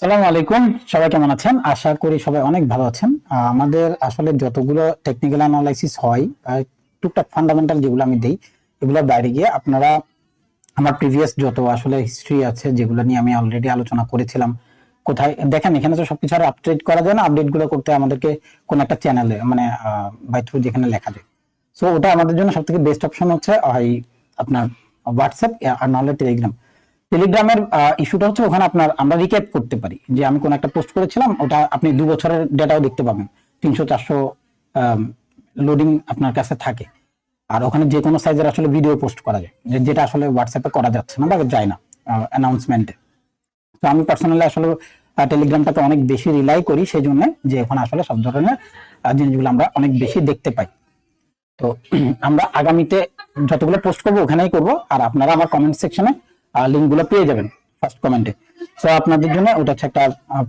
সালাম আলাইকুম, সবাই কেমন আছেন? আশা করি সবাই অনেক ভালো আছেন। আমাদের আসলে যতগুলো টেকনিক্যাল অ্যানালাইসিস হয় টুকটাক ফান্ডামেন্টাল যেগুলো আমি দেই, এগুলোর বাইরে গিয়ে আপনারা আমার প্রিভিয়াস যত আসলে হিস্ট্রি আছে, যেগুলো নিয়ে আমি অলরেডি আলোচনা করেছিলাম, কোথায়, দেখেন, এখানে তো সবকিছু আর আপডেট করা যায় না আপডেটগুলো করতে আমাদেরকে কোন একটা চ্যানেলে মানে বাই থ্রু যেখানে লেখা যায়। সো ওটা আমাদের জন্য সব থেকে বেস্ট অপশন হচ্ছে হয় আপনার হোয়াটসঅ্যাপ আর নাহলে টেলিগ্রাম টেলিগ্রামের ইস্যুটা হচ্ছে ওখানে আপনার আমরা রিক্যাপ করতে পারি। যে আমি কোন একটা পোস্ট করেছিলাম, ওটা আপনি দু বছরের ডেটাও দেখতে পাবেন। তিনশো, চারশো লোডিং আপনার কাছে থাকে। আর ওখানে যে কোনো সাইজের আসলে ভিডিও পোস্ট করা যায়। যেটা আসলে হোয়াটসঅ্যাপে করা যাচ্ছে না বা যায় না অ্যানাউন্সমেন্টে তো আমি পার্সোনালি আসলে টেলিগ্রামটাকে অনেক বেশি রিলাই করি সেই জন্য যে ওখানে আসলে সব ধরনের জিনিসগুলো আমরা অনেক বেশি দেখতে পাই। তো আমরা আগামীতে যতগুলো পোস্ট করব ওখানেই করব। আর আপনারা আমার কমেন্ট সেকশনে লিঙ্কগুলো পেয়ে যাবেন ফার্স্ট কমেন্টে তো আপনাদের জন্য ওটা হচ্ছে একটা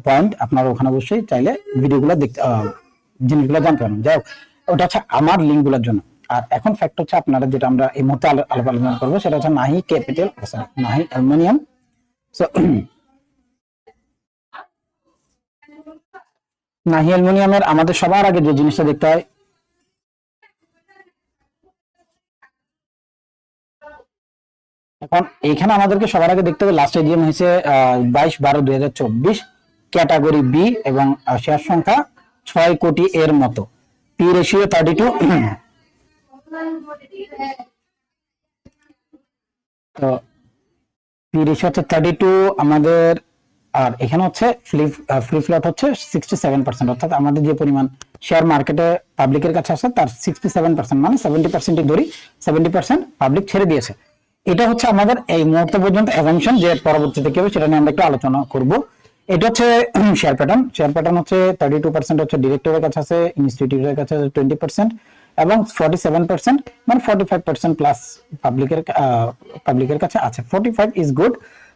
পয়েন্ট আপনারা ওখানে অবশ্যই চাইলে ভিডিওগুলো দেখতে জিনিসগুলো জানতে পারবেন। যাই হোক, ওটা হচ্ছে আমার লিঙ্কগুলোর জন্য। আর এখন ফ্যাক্ট হচ্ছে আপনারা যেটা আমরা এই মুহূর্তে আলাপ আলোচনা করব, সেটা হচ্ছে নাহি ক্যাপিটাল নাহি অ্যালুমিনিয়াম সো নাহি অ্যালুমিনিয়ামের আমাদের সবার আগে যে জিনিসটা দেখতে হয় এখন এখানে আমাদেরকে সবার আগে দেখতে হবে লাস্ট এডিএম হয়েছে বাইশ বারো দুই হাজার চব্বিশ। ক্যাটাগরি বি এবং শেয়ার সংখ্যা ছয় কোটি এর মতো। পি রেশিও থার্টি টু তো পি রেশিও হচ্ছে থার্টি টু আমাদের, আর এখানে হচ্ছে ফ্লিপ ফ্রি ফ্লট হচ্ছে সিক্সটি সেভেন পার্সেন্ট অর্থাৎ আমাদের যে পরিমাণ শেয়ার মার্কেটে পাবলিকের কাছে আসে তার সিক্সটি সেভেন পার্সেন্ট মানে সেভেন্টি পার্সেন্টই ধরি সেভেন্টি পার্সেন্ট পাবলিক ছেড়ে দিয়েছে। এটা হচ্ছে আমাদের এই মুহূর্ত পর্যন্ত অ্যাজামশন যে পরবর্তীতে কি হবে সেটা নিয়ে আমরা একটু আলোচনা করব। এটা হচ্ছে শেয়ার প্যাটার্ন শেয়ার প্যাটার্ন হচ্ছে থার্টি টু পার্সেন্ট হচ্ছে ডিরেক্টরের কাছে আছে ইনস্টিটিউটের কাছে আছে টোয়েন্টি পার্সেন্ট এবং ফর্টি সেভেন পার্সেন্ট মানে ফর্টি ফাইভ পার্সেন্ট প্লাস পাবলিকের পাবলিকের কাছে আছে। ফর্টি ফাইভ ইজ গুড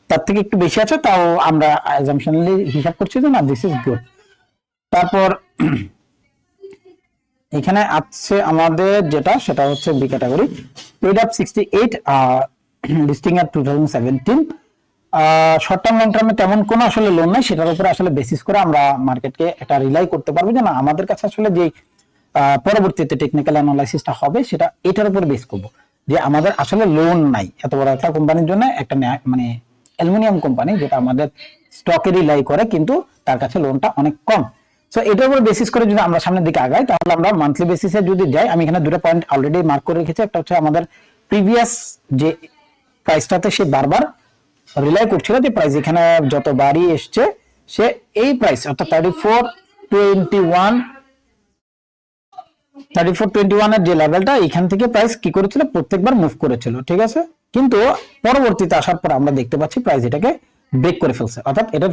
তার থেকে একটু বেশি আছে, তাও আমরা অ্যাজামশনালি হিসাব করছি যে না দিস ইজ গুড তারপর এখানে আছে আমাদের যেটা, সেটা হচ্ছে B category paid up sixty eight listing এর two thousand seventeen short term long টার্মে তেমন কোনো আসলে লোন নাই। সেটার উপরে আসলে বেসিস করে আমরা মার্কেটকে এটা রিলাই করতে পারব যে না, আমাদের কাছে আসলে যে পরবর্তীতে টেকনিক্যাল অ্যানালাইসিসটা হবে, সেটা এটার উপর বেস করব। যে আমাদের আসলে লোন নাই। এত বড় একটা কোম্পানির জন্য একটা মানে অ্যালুমিনিয়াম কোম্পানি যেটা আমাদের স্টকে রিলাই করে, কিন্তু তার কাছে লোনটা অনেক কম। সো এটার উপর বেসিস করে যদি আমরা সামনের দিকে আগাই, তাহলে আমরা মান্থলি বেসিসে যদি যাই, আমি এখানে দুটো পয়েন্ট অলরেডি মার্ক করে রেখেছি। একটা হচ্ছে আমাদের প্রিভিয়াস যে প্রাইসটাতে সে বারবার রিলাই করছিল যে প্রাইস এখানে যতবারই এসছে, সে এই প্রাইস অর্থাৎ thirty four twenty one thirty four twenty ওয়ানের যে লেভেলটা এখান থেকে প্রাইস কি করেছিল? প্রত্যেকবার মুভ করেছিল, ঠিক আছে? কিন্তু পরবর্তীতে আসার পর আমরা দেখতে পাচ্ছি প্রাইস এটাকে ব্রেক করে ফেলছে, অর্থাৎ এটার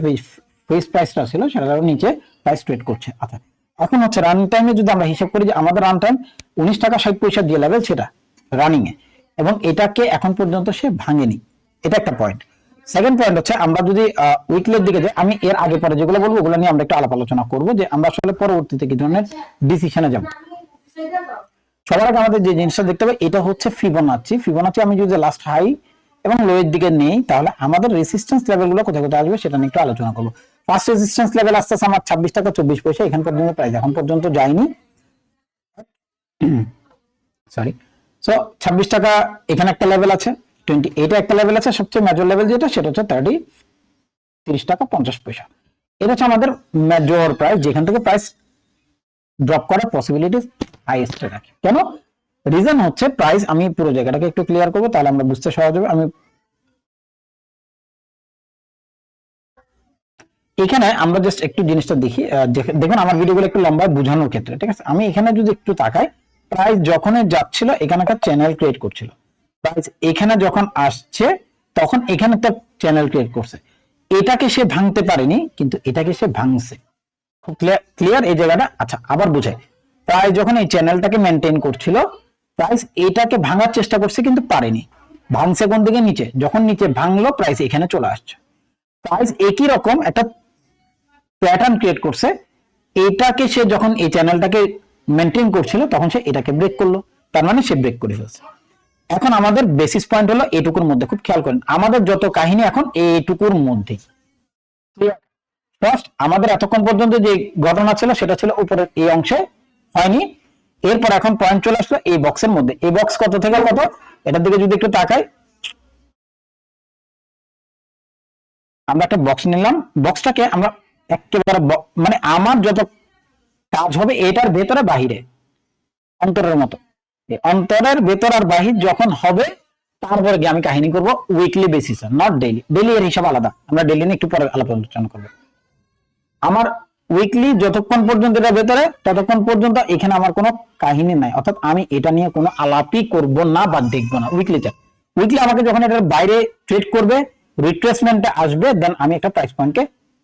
ফেস প্রাইসটা ছিল, সেটার নিচে প্রাইস ট্রেড করছে। অর্থাৎ এখন হচ্ছে রান টাইমে যদি আমরা হিসাব করি যে আমাদের রান টাইম উনিশ টাকা ষাট পয়সা যে লেভেল সেটা রানিং এ এবং এটাকে এখন পর্যন্ত সে ভাঙেনি। এটা একটা পয়েন্ট সেকেন্ড পয়েন্ট হচ্ছে, আমরা যদি উইকলির দিকে যাই, আমি এর আগে পরে যেগুলো বলব, ওগুলো নিয়ে আমরা একটু আলাপ আলোচনা করব যে আমরা আসলে পরবর্তীতে কি ধরনের ডিসিশনে যাব। সবার আগে আমাদের যে জিনিসটা দেখতে হবে, এটা হচ্ছে ফিবোনাচি ফিবোনাচি আমি যদি লাস্ট হাই এবং লো এর দিকে নেই, তাহলে আমাদের রেসিস্ট্যান্স লেভেলগুলো কোথায় কোথায় আসবে সেটা নিয়ে একটু আলোচনা করব। ফার্স্ট রেসিস্ট্যান্স লেভেল আসতে আমার ছাব্বিশ টাকা চব্বিশ পয়সা, এখান পর্যন্ত প্রাইস এখন পর্যন্ত যায়নি। সরি সো ছাব্বিশ টাকা এখানে একটা লেভেল আছে টোয়েন্টি এইটা একটা লেভেল আছে, সবচেয়ে মেজর লেভেল যেটা, সেটা হচ্ছে থার্টি তিরিশ টাকা পঞ্চাশ পয়সা। এটা হচ্ছে আমাদের মেজর প্রাইস যেখান থেকে প্রাইস ড্রপ করার পসিবিলিটি হাইয়েস্ট রাখে কেন? রিজন হচ্ছে প্রাইস আমি পুরো জায়গাটাকে একটু ক্লিয়ার করব, তাহলে আমরা বুঝতে সহজ হবে। আমি এখানে আমরা জাস্ট একটু জিনিসটা দেখি দেখুন, আমার ভিডিওগুলো একটু লম্বা, বোঝানোর ক্ষেত্রে, ঠিক আছে? আমি এখানে যদি একটু তাকাই প্রাইস যখন যাচ্ছিল, এখানে একটা চ্যানেল ক্রিয়েট করছিল। প্রাইস এখানে যখন আসছে, তখন এখানে একটা চ্যানেল ক্রিয়েট করছে। এটাকে সে ভাঙতে পারেনি, কিন্তু এটাকে সে ভাঙছে। খুব ক্লিয়ার এই জায়গাটা? আচ্ছা আবার বুঝাই। প্রাইস যখন এই চ্যানেলটাকে মেনটেন করছিল প্রাইস এটাকে ভাঙার চেষ্টা করছে, কিন্তু পারেনি। ভাঙছে কোন দিকে? নিচে। যখন নিচে ভাঙলো প্রাইস এখানে চলে আসছে। প্রাইস একই রকম একটা প্যাটার্ন ক্রিয়েট করছে। এটাকে সে যখন এই চ্যানেলটাকে মেনটেন করছিল, তখন সে এটাকে ব্রেক করল। তার মানে সে ব্রেক করে ফেলছে। এখন আমাদের বেসিস পয়েন্ট হলো এটুকুর মধ্যে, খুব খেয়াল করেন। আমাদের যত কাহিনী এখন এইটুকুর মধ্যেই ফার্স্ট আমাদের এতক্ষণ পর্যন্ত যে ঘটনা ছিল, সেটা ছিল উপরের এই অংশে। হয়নি। এরপর এখন পয়েন্ট চলে আসলো এই বক্সের মধ্যে। এই বক্স কত থেকে কত? এটার দিকে যদি একটু তাকাই। আমরা একটা বক্স নিলাম। বক্সটাকে আমরা একেবারে মানে আমার যত কাজ হবে এটার ভেতরে বাহিরে, অন্তরের মতো। অন্তরের ভেতর আর বাহির যখন হবে, তারপরে গিয়ে আমি কাহিনী করব উইকলি বেসিসে নট ডেইলি ডেইলি এর হিসাব আলাদা। আমরা ডেইলি নিয়ে একটু পরে আলোচনা করব। আমার উইকলি যতক্ষণ পর্যন্ত এটা ভেতরে, ততক্ষণ পর্যন্ত এখানে আমার কোনো কাহিনী নাই। অর্থাৎ আমি এটা নিয়ে কোনো আলাপই করব না বা দেখব না উইকলিতে উইকলি আমাকে যখন এটার বাইরে ট্রেড করবে রিট্রেসমেন্টে আসবে দেন আমি একটা প্রাইস পয়েন্টকে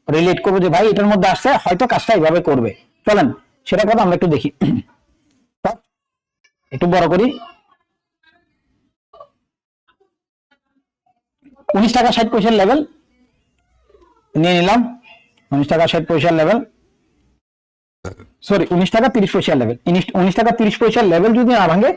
রিলেট করব যে, ভাই, এটার মধ্যে আসছে, হয়তো কাজটা এইভাবে করবে। চলেন সেটা কথা আমরা একটু দেখি। একটু বড় করি। উনিশ টাকা ষাট পয়সার লেভেল নিয়ে নিলাম। উনিশ টাকা ষাট পয়সার লেভেল সরি উনিশ টাকা তিরিশ পয়সার লেভেল উনিশ টাকা তিরিশ পয়সার লেভেল যদি না ভাঙে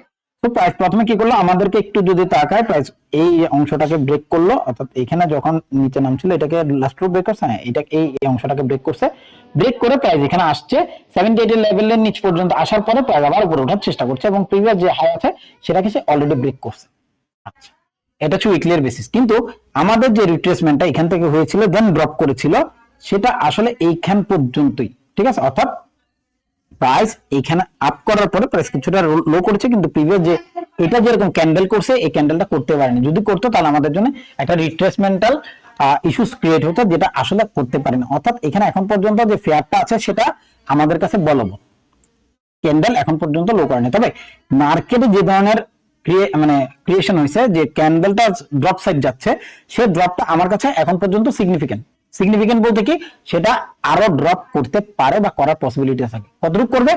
তো প্রাইস প্রথমে কি করল? আমাদেরকে একটু যদি তাকায় প্রাইস এই অংশটাকে ব্রেক করল। অর্থাৎ এখানে যখন নিচে নামছিল, এটাকে লাস্ট রুট ব্রেক করছে হ্যাঁ এটা এই অংশটাকে ব্রেক করছে। ব্রেক করে প্রাইস এখানে আসছে। সেভেন্টি এইট লেভেলের নিচ পর্যন্ত আসার পরে প্রাইস আবার উপরে ওঠার চেষ্টা করছে এবং প্রিভিয়াস যে হাই আছে, সেটাকে সে অলরেডি ব্রেক করছে। আচ্ছা এটা হচ্ছে উইকলিয়ার বেসিস কিন্তু আমাদের যে রিট্রেসমেন্টটা এখান থেকে হয়েছিল দেন ড্রপ করেছিল, সেটা আসলে এইখান পর্যন্তই। ঠিক আছে? অর্থাৎ প্রাইস এখানে আপ করার পরে প্রাইস কিছুটা লো করেছে, কিন্তু প্রিভিয়াস যে এটা যেরকম ক্যান্ডেল করছে, এই ক্যান্ডেলটা করতে পারেনি। যদি করতো, তাহলে আমাদের জন্য একটা রিট্রেসমেন্টাল ইস্যুস ক্রিয়েট হতো, যেটা আসলে করতে পারেনি। অর্থাৎ এখানে এখন পর্যন্ত যে ফেয়ারটা আছে, সেটা আমাদের কাছে বলবৎ। ক্যান্ডেল এখন পর্যন্ত লো করেনি। তবে মার্কেটে যে ধরনের মানে ক্রিয়েশন হয়েছে, যে ক্যান্ডেলটা ড্রপ সাইড যাচ্ছে, সে ড্রপটা আমার কাছে এখন পর্যন্ত সিগনিফিকেন্ট সিগনিফিকেন্ট বলতে কি? সেটা আরও ড্রপ করতে পারে বা করার পসিবিলিটি থাকে কতটুকু করবে?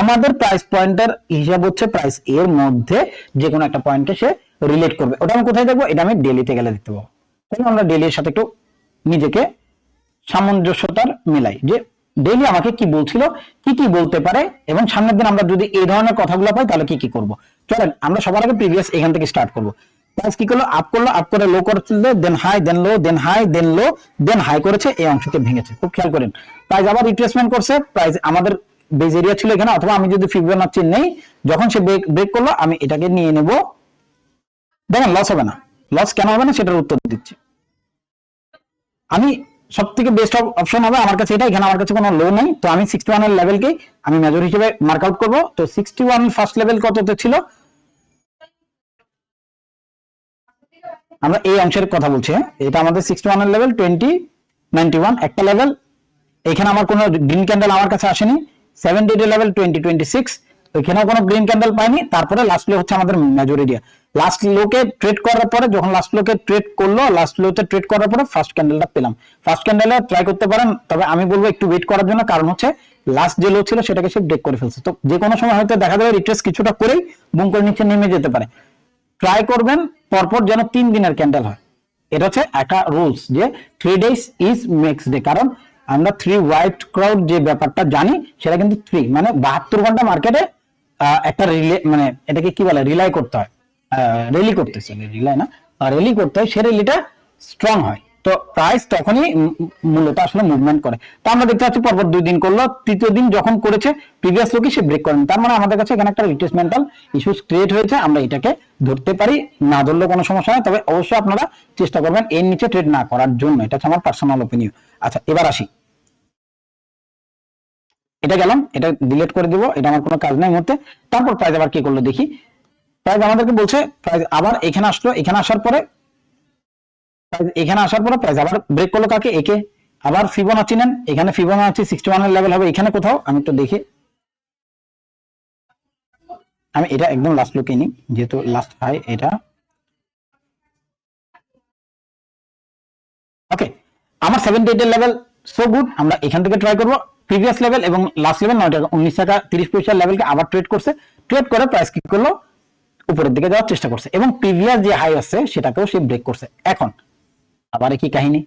আমাদের প্রাইস পয়েন্টের হিসাব হচ্ছে প্রাইস এর মধ্যে যে কোনো একটা পয়েন্টকে সে রিলেট করবে। ওটা আমি কোথায় দেখব? এটা আমি ডেলিতে গেলে দেখতে পাবো। তাহলে আমরা ডেলির সাথে একটু নিজেকে সামঞ্জস্যতার মেলাই যে ডেইলি আমাকে কি বলছিল, কি কি বলতে পারে, এবং সামনের দিন আমরা যদি এই ধরনের কথাগুলো পাই তাহলে কি কি করব? চলেন, আমরা সবার আগে প্রিভিয়াস এখান থেকে স্টার্ট করব। প্রাইস কি করল? আপ করল আপ করে লো করে করছিল then high then low then high then low then high করেছে, এই অংশকে ভেঙেছে। খুব খেয়াল করেন। প্রাইস আবার রিট্রেসমেন্ট করছে প্রাইস আমাদের বেজ এরিয়া ছিল এখানে, অথবা আমি যদি ফিবোনাচ্ছি নেই, যখন সে ব্রেক ব্রেক করল, আমি এটাকে নিয়ে নেব। দেখেন লস হবে না। লস কেন হবে না, সেটার উত্তর দিচ্ছি। আমি সব থেকে বেস্ট অপশন হবে, আমার কাছে এটা, এখানে আমার কাছে কোনো লো নেই। তো আমি সিক্সটি ওয়ানের লেভেলকেই আমি মেজর হিসেবে মার্ক আউট করব। তো সিক্সটি ওয়ান ফার্স্ট লেভেল কততে ছিল? আমরা এই অংশের কথা বলছি হ্যাঁ? এটা আমাদের সিক্সটি ওয়ানের লেভেল টোয়েন্টি নাইনটি ওয়ান একটা লেভেল এখানে আমার কোনো গ্রিন ক্যান্ডেল আমার কাছে আসেনি। Seventy eight level twenty twenty six এখানেও কোনো গ্রিন ক্যান্ডেল পাইনি। তারপরে লাস্ট লো হচ্ছে আমাদের মেজর এরিয়া লাস্ট লোকে ট্রেড করার পরে, যখন লাস্ট লোকে ট্রেড করল লাস্ট লোতে ট্রেড করার পরে ফার্স্ট ক্যান্ডেলটা পেলাম। ফার্স্ট ক্যান্ডেলে ট্রাই করতে পারেন, তবে আমি বলব একটু ওয়েট করার জন্য, কারণ হচ্ছে লাস্ট যে লো ছিল, সেটাকে সে ব্রেক করে ফেলছে। তো যে কোনো সময় হয়তো দেখা যাবে রিট্রেস কিছুটা করেই বুম করে নিচে নেমে যেতে পারে। ট্রাই করবেন পরপর যেন তিন দিনের ক্যান্ডেল হয়। এটা হচ্ছে একটা রুলস যে three days is makes day কারণ আমরা থ্রি হোয়াইট ক্রাউড যে ব্যাপারটা জানি, সেটা কিন্তু থ্রি মানে বাহাত্তর ঘণ্টা মার্কেটে একটা রিলে মানে এটাকে কি বলে রিলাই করতে হয়। রেলি করতেছে রিলাই না রেলি করতে হয়, সে রেলিটা স্ট্রং হয়। তো প্রাইস তখনই মূলত আসলে মুভমেন্ট করে। তো আমরা দেখতে পাচ্ছি পরপর দুই দিন করল। তৃতীয় দিন যখন করেছে প্রিভিয়াস লোকই সে ব্রেক করেন। তার মানে আমাদের কাছে এখানে একটা রিট্রেসমেন্টাল ইস্যুস ক্রিয়েট হয়েছে। আমরা এটাকে ধরতে পারি, না ধরলেও কোনো সমস্যা নেই। তবে অবশ্যই আপনারা চেষ্টা করবেন এর নিচে ট্রেড না করার জন্য। এটা আমার পার্সোনাল ওপিনিয়ন আচ্ছা এবার আসি। এটা গেলাম, এটা ডিলিট করে দিব। এটা আমার কোনো কাজ নাই মুহূর্তে। তারপর প্রাইস আবার কি করল দেখি। প্রাইস আমাদেরকে বলছে প্রাইস আবার এখানে আসলো। এখানে আসার পরে এখানে আসার পরে প্রাইস আবার ব্রেক করল কাকে? একে। আবার ফিবোনাচি নেন। এখানে ফিবোনাচি সিক্সটি ওয়ানের লেভেল হবে। এখানে কোথাও? আমি একটু দেখি। আমি এটা একদম লাস্ট লুকে নিই, যেহেতু লাস্ট হাই এটা। ওকে আমার সেভেন্টি এইট এর লেভেল সো গুড আমরা এখান থেকে ট্রাই করব। প্রিভিয়াস লেভেল এবং লাস্ট লেভেল নয় টাকা উনিশ টাকা, তিরিশ পয়সার লেভেলকে আবার ট্রেড করছে। ট্রেড করে প্রাইস কি করল? উপরের দিকে যাওয়ার চেষ্টা করছে। এবং প্রিভিয়াস যে হাই আছে, সেটাকেও সে ব্রেক করছে। এখন আবার একই কাহিনী।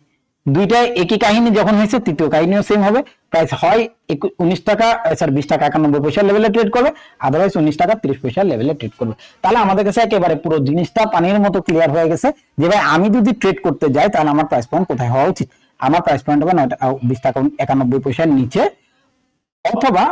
দুইটাই একই কাহিনী যখন হয়েছে, তৃতীয় কাহিনীও সেম হবে। প্রাইস হয় উনিশ টাকা স্যার বিশ টাকা একানব্বই পয়সার লেভেলে ট্রেড করবে। আদারওয়াইজ উনিশ টাকা তিরিশ পয়সার লেভেলে ট্রেড করবে। তাহলে আমাদের কাছে একেবারে পুরো জিনিসটা পানির মতো ক্লিয়ার হয়ে গেছে যে, ভাই, আমি যদি ট্রেড করতে যাই, তাহলে আমার প্রাইস পয়েন্ট কোথায় হওয়া উচিত? আমার প্রাইস পয়েন্ট হবে নয় বিশ টাকা একানব্বই পয়সার নিচে। অথবা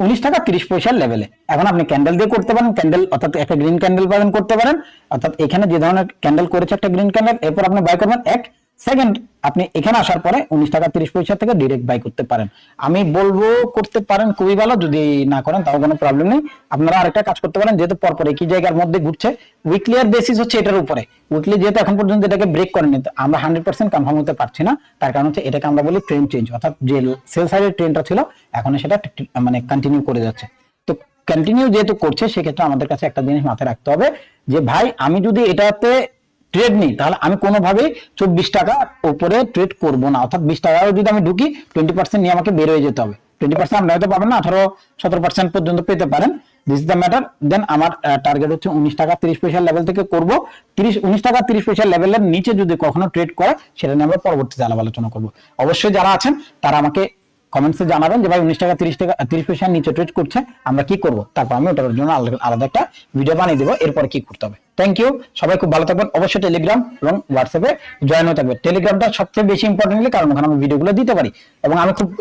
উনিশ টাকা তিরিশ পয়সার লেভেলে এখন আপনি ক্যান্ডেল দিয়ে করতে পারেন ক্যান্ডেল অর্থাৎ একটা গ্রিন ক্যান্ডেল পাবেন, করতে পারেন। অর্থাৎ এখানে যে ধরনের ক্যান্ডেল করেছে একটা গ্রিন ক্যান্ডেল এরপর আপনি বাই করবেন এক সেকেন্ড আপনি এখানে আসার পরে উনিশ টাকা তিরিশ পয়সা থেকে ডিরেক্ট বাই করতে পারেন। আমি বলব করতে পারেন, খুবই ভালো। যদি না করেন, তাও কোনো প্রবলেম নেই। আপনারা আরেকটা কাজ করতে পারেন, যেহেতু পরপর একই জায়গার মধ্যে ঘুরছে উইকলি এর বেসিস হচ্ছে এটার উপরে। উইকলি যেহেতু এখন পর্যন্ত এটাকে ব্রেক করেনি আমরা হান্ড্রেড পার্সেন্ট কনফার্ম হতে পারছি না। তার কারণ হচ্ছে এটাকে আমরা বলি ট্রেন চেঞ্জ অর্থাৎ যে সেল সাইডের ট্রেন্ডটা ছিল, এখন সেটা মানে কন্টিনিউ করে যাচ্ছে। তো কন্টিনিউ যেহেতু করছে, সেক্ষেত্রে আমাদের কাছে একটা জিনিস মাথায় রাখতে হবে যে, ভাই, আমি যদি এটাতে ট্রেড নিই, তাহলে আমি কোনোভাবেই চব্বিশ টাকা উপরে ট্রেড করব না। অর্থাৎ বিশ টাকাও যদি আমি ঢুকি টোয়েন্টি পার্সেন্ট নিয়ে আমাকে বের হয়ে যেতে হবে। টোয়েন্টি পার্সেন্ট আপনি হয়তো পাবেন না, আঠারো, সতেরো পার্সেন্ট পর্যন্ত পেতে পারেন। This is the matter then আমার টার্গেট হচ্ছে উনিশ টাকা তিরিশ পয়সার লেভেল থেকে করব। তিরিশ, উনিশ টাকা তিরিশ পয়সার লেভেলের নিচে যদি কখনো ট্রেড করে, সেটা নিয়ে আমরা পরবর্তীতে আলাপ আলোচনা করব। অবশ্যই যারা আছেন, তারা আমাকে কমেন্টসে জানাবেন যে, ভাই, উনিশ টাকা, তিরিশ টাকা, তিরিশ পয়সা নিচে ট্রেড করছে, আমরা কি করব? তারপর আমি ওটার জন্য আলাদা- একটা ভিডিও বানিয়ে দেবো, এরপর কি করতে হবে। থ্যাংক ইউ সবাই খুব ভালো থাকবেন। অবশ্যই টেলিগ্রাম এবং হোয়াটসঅ্যাপে জয়েন হয়ে থাকবে টেলিগ্রামটা সবচেয়ে বেশি ইম্পর্টেন্টলি কারণ ওখানে আমি ভিডিওগুলো দিতে পারি। এবং আমি খুব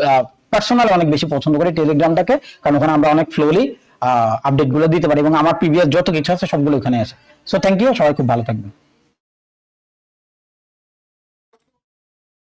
পার্সোনাল অনেক বেশি পছন্দ করি টেলিগ্রামটাকে কারণ ওখানে আমরা অনেক ফ্লোলি আপডেটগুলো দিতে পারি। এবং আমার প্রিভিয়াস যত কিছু আছে সবগুলো ওখানে আছে। সো থ্যাংক ইউ সবাই খুব ভালো থাকবেন।